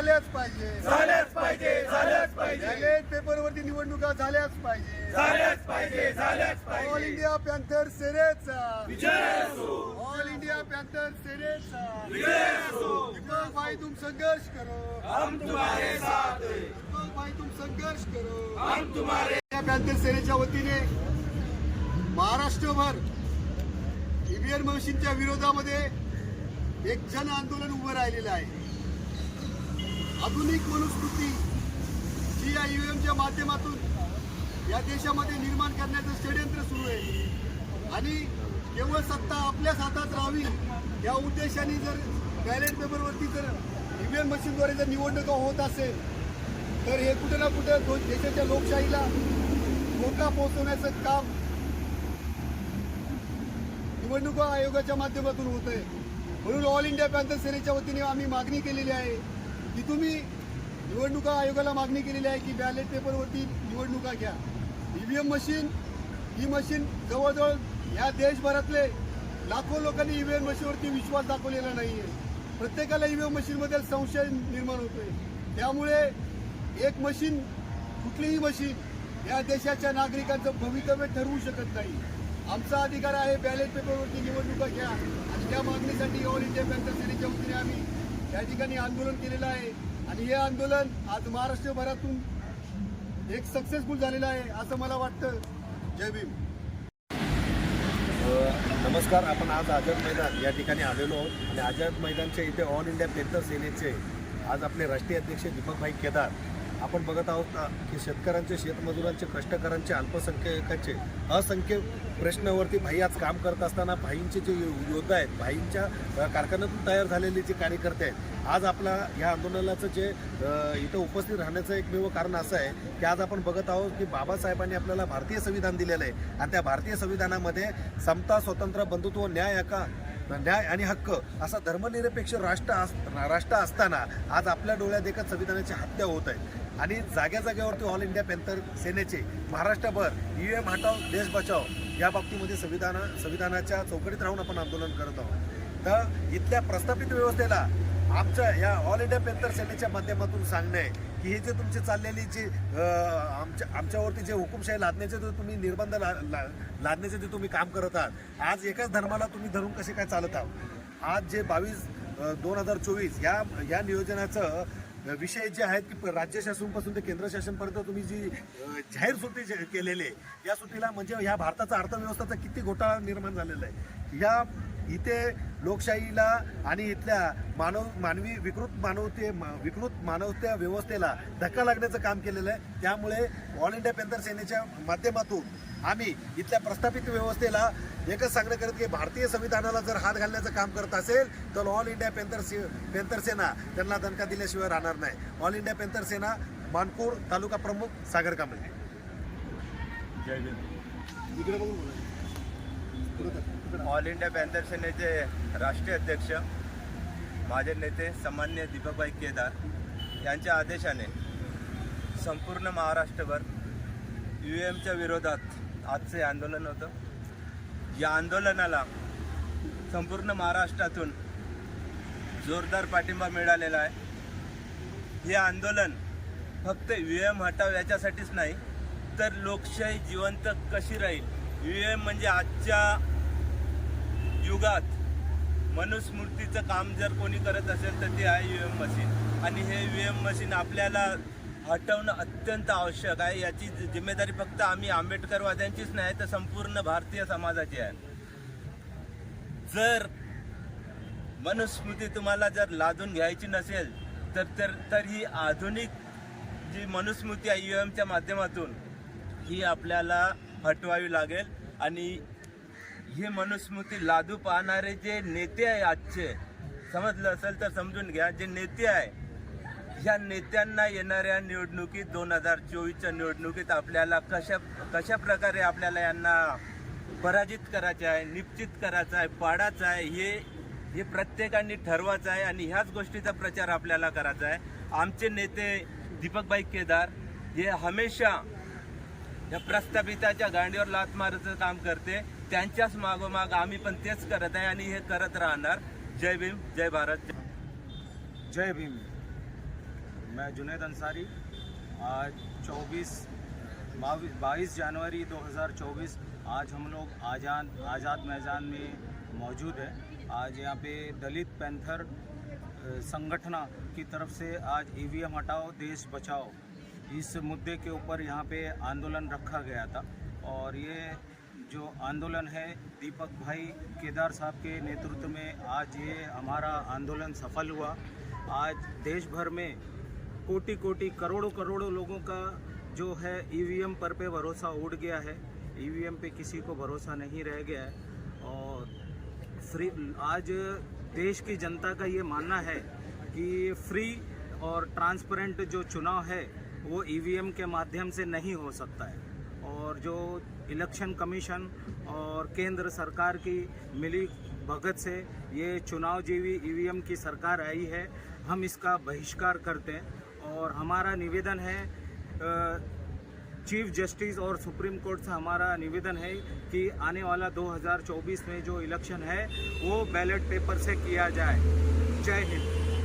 झाल्याच पाहिजे. झाल्याच पाहिजे झाल्याच पाहिजे. बॅलेट पेपरवरती निवडणुका झाल्याच पाहिजे. झाल्याच पाहिजे झाल्याच ऑल पाहिजे. इंडिया पॅन्थर सेनेचा असो. ऑल इंडिया पॅन्थर सेनेचा दीपक भाई तुम संघर्ष करो. हम तुम्हारे साथ दीपक भाई तुम संघर्ष करो. हम तुम्हारे पॅन्थर सेनेच्या वतीने महाराष्ट्रभर ईव्हीएम मशीनच्या विरोधामध्ये एक जन आंदोलन उभं राहिलेलं आहे. आधुनिक मनुस्मृती जी या एमच्या माध्यमातून या देशामध्ये निर्माण करण्याचं षडयंत्र सुरू आहे. आणि केवळ सत्ता आपल्याच हातात राहावी या उद्देशाने जर बॅलेट पेपरवरती जर ईव्हीएम मशीनद्वारे जर निवडणुका होत असेल तर हे कुठे ना कुठं देशाच्या लोकशाहीला धोका पोहोचवण्याचं काम निवडणुका आयोगाच्या माध्यमातून होत आहे म्हणून ऑल इंडिया पॅन्थर सेनेच्या वतीने आम्ही मागणी केलेली आहे की तुम्ही निवडणुका आयोगाला मागणी केलेली आहे की बॅलेट पेपरवरती निवडणुका घ्या. ईव्हीएम मशीन ही मशीन जवळजवळ ह्या देशभरातले लाखो लोकांनी ईव्हीएम मशीनवरती विश्वास दाखवलेला नाही आहे प्रत्येकाला ईव्हीएम मशीनबद्दल संशय निर्माण होतोय. त्यामुळे एक मशीन कुठलीही मशीन या देशाच्या नागरिकांचं भवितव्य ठरवू शकत नाही. आमचा अधिकार आहे बॅलेट पेपरवरती निवडणुका घ्या. आणि त्या मागणीसाठी ऑल इंडिया पॅन्थर सेनेच्या वतीने आम्ही या ठिकाणी आंदोलन केलेलं आहे. आणि हे आंदोलन आज महाराष्ट्रभरातून एक सक्सेसफुल झालेलं आहे असं मला वाटतं. जय भीम. नमस्कार. आपण आज आझाद मैदान या ठिकाणी आलेलो आहोत. आणि आझाद मैदानच्या इथे ऑल इंडिया पेंटर सेनेचे आज आपले राष्ट्रीय अध्यक्ष दीपकभाई केदार आपण बघत आहोत की शेतकऱ्यांचे शेतमजुरांचे कष्टकऱ्यांचे अल्पसंख्याकांचे असंख्य प्रश्नावरती भाई आज काम करत असताना भाईंचे जे योद्धा आहेत भाईंच्या कारखान्यातून तयार झालेले जे कार्यकर्ते आहेत आज आपला या आंदोलनाचं जे इथं उपस्थित राहण्याचं एकमेव कारण असं आहे की आज आपण बघत आहोत की बाबासाहेबांनी आपल्याला भारतीय संविधान दिलेलं आहे. आणि त्या भारतीय संविधानामध्ये समता स्वतंत्र बंधुत्व न्याय एका न्याय आणि हक्क असा धर्मनिरपेक्ष राष्ट्र अस राष्ट्र असताना आज आपल्या डोळ्यात एका संविधानाची हत्या होत आहे. आणि जाग्या जाग्यावरती ऑल इंडिया पॅन्थर सेनेचे महाराष्ट्रभर ईव्हीएम हटाव देश बचाव या बाबतीमध्ये संविधान संविधानाच्या चौकटीत राहून आपण आंदोलन करत आहोत. तर इथल्या प्रस्थापित व्यवस्थेला आमच्या या ऑल इंडिया पॅन्थर सेनेच्या माध्यमातून सांगणं आहे की हे जे तुमची चाललेली जी आमच्या आमच्यावरती जे हुकुमशाही लादण्याचे जे तुम्ही निर्बंध ला, लादण्याचे जे तुम्ही काम करत आहात आज एकाच धर्माला तुम्ही धरून कसे काय चालत आहात? आज जे बावीस दोन हजार चोवीस या या नियोजनाचं विषय जे आहेत की प- राज्य शासनपासून ते केंद्र शासनपर्यंत तुम्ही जी जाहीर सुट्टी जे केलेली आहे या सुट्टीला म्हणजे ह्या भारताचा अर्थव्यवस्थेचा किती घोटाळा निर्माण झालेला आहे. या इथे लोकशाहीला आणि इथल्या मानव मानवी विकृत मानवते विकृत मानवत्या व्यवस्थेला धक्का लागण्याचं काम केलेलं आहे. त्यामुळे ऑल इंडिया पेंथर सेनेच्या माध्यमातून आम्ही इथल्या प्रस्थापित व्यवस्थेला एकच सांगणं करत की भारतीय संविधानाला जर हात घालण्याचं काम करत असेल तर ऑल इंडिया पेंथर से पेंथर सेना त्यांना दणका दिल्याशिवाय राहणार नाही. All India Panther Sena Manpur taluka प्रमुख सागर कांबळे इकडे बघून. ऑल इंडिया पॅन्थर सेनेचे राष्ट्रीय अध्यक्ष माझे नेते सामान्य दीपकभाई केदार यांच्या आदेशाने संपूर्ण महाराष्ट्रभर यू एमच्या विरोधात आजचे आंदोलन होतं. या आंदोलनाला संपूर्ण महाराष्ट्रातून जोरदार पाठिंबा मिळालेला आहे. हे आंदोलन फक्त यू एम हटाव याच्यासाठीच नाही तर लोकशाही जिवंत कशी राहील? यू एम म्हणजे आजच्या युगात मनुस्मृतीचं काम जर कोणी करत असेल तर ते आहे यू एम मशीन आणि हे यू एम मशीन आपल्याला हटवणं अत्यंत आवश्यक आहे. याची जिम्मेदारी फक्त आम्ही आंबेडकरवाद्यांचीच नाही तर संपूर्ण भारतीय समाजाची आहे. जर मनुस्मृती तुम्हाला जर लादून घ्यायची नसेल तर तर तर ही आधुनिक जी मनुस्मृती आहे यू एमच्या माध्यमातून ही आपल्याला हटवावी लागेल. आणि हे मनुस्मृती लादू पाहणारे जे नेते आहे आजचे समजलं असेल तर समजून घ्या जे नेते आहे ह्या नेत्यांना येणाऱ्या निवडणुकीत दोन हजार चोवीसच्या निवडणुकीत आपल्याला कशा कशा प्रकारे आपल्याला यांना पराजित करायचं आहे निश्चित करायचं आहे पाडायचं आहे हे हे प्रत्येकाने ठरवायचं आहे आणि ह्याच गोष्टीचा प्रचार आपल्याला करायचा आहे. आमचे नेते दीपकबाई केदार हे हमेशा या प्रस्थापिताच्या गांडीवर लात मारायचं काम करते. त्यांच्याच मागोमाग आम्ही पण तेच करत करत जय भीम, जय भारत. जय भीम. मैं जुनेद अंसारी. आज 24 बाईस जनवरी 2024 आज हम लोग आज़ाद आज़ाद मैदान में मौजूद है। आज यहाँ पे दलित पैंथर संगठना की तरफ़ से आज ईवीएम हटाओ, देश बचाओ। इस मुद्दे के ऊपर यहाँ पे आंदोलन रखा गया था और ये जो आंदोलन है, दीपक भाई केदार साहब के नेतृत्व में आज ये हमारा आंदोलन सफल हुआ। आज देश भर में कोटि कोटि करोड़ों करोड़ों लोगों का जो है ईवीएम पर पे भरोसा उड़ गया है। ईवीएम पे किसी को भरोसा नहीं रह गया है। और फ्री, आज देश की जनता का ये मानना है कि फ्री और ट्रांसपेरेंट जो चुनाव है, वो ईवीएम के माध्यम से नहीं हो सकता है। और जो इलेक्शन कमीशन और केंद्र सरकार की मिली भगत से ये चुनाव जीवी ईवीएम की सरकार आई है, हम इसका बहिष्कार करते हैं। और हमारा निवेदन है चीफ जस्टिस और सुप्रीम कोर्ट से हमारा निवेदन है कि आने वाला 2024 में जो इलेक्शन है, वो बैलेट पेपर से किया जाए। जय हिंद।